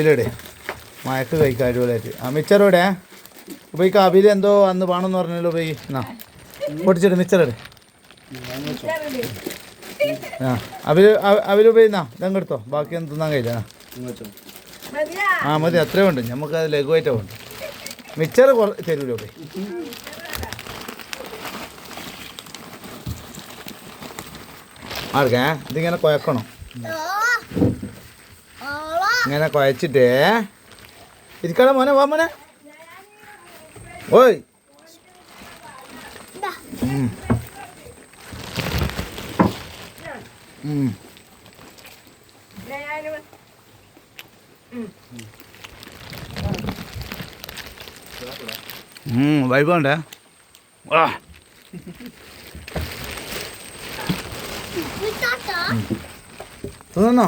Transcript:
അബിലെടെ മയക്ക് കഴിക്കാൻ അടിപൊളിയായിട്ട് ആ മിച്ചറോടെ? അപ്പോൾ ഈ കബിൽ എന്തോ അന്ന് വേണമെന്ന് പറഞ്ഞല്ലോ പോയി എന്നാ പൊട്ടിച്ചിട്ട് മിച്ചറെടെ. ആ അവർ അവർ പോയി എന്നാ ഇതങ്ങെടുത്തോ ബാക്കി ഒന്നും തിന്നാൻ കഴിയില്ല. ആ മതി അത്രയും ഉണ്ട്. നമുക്ക് അത് ലഘുവായിട്ടാ ഉണ്ട് മിച്ചർ തരൂലോ പോയി. ആർക്കേ? ഇതിങ്ങനെ കുഴക്കണം ഇങ്ങനെ കുഴച്ചിട്ടേ. ഇരിക്കണം മോനെ വാ മോനെ. ഓയ്. വൈബുണ്ടേ വാ. തിന്നോ?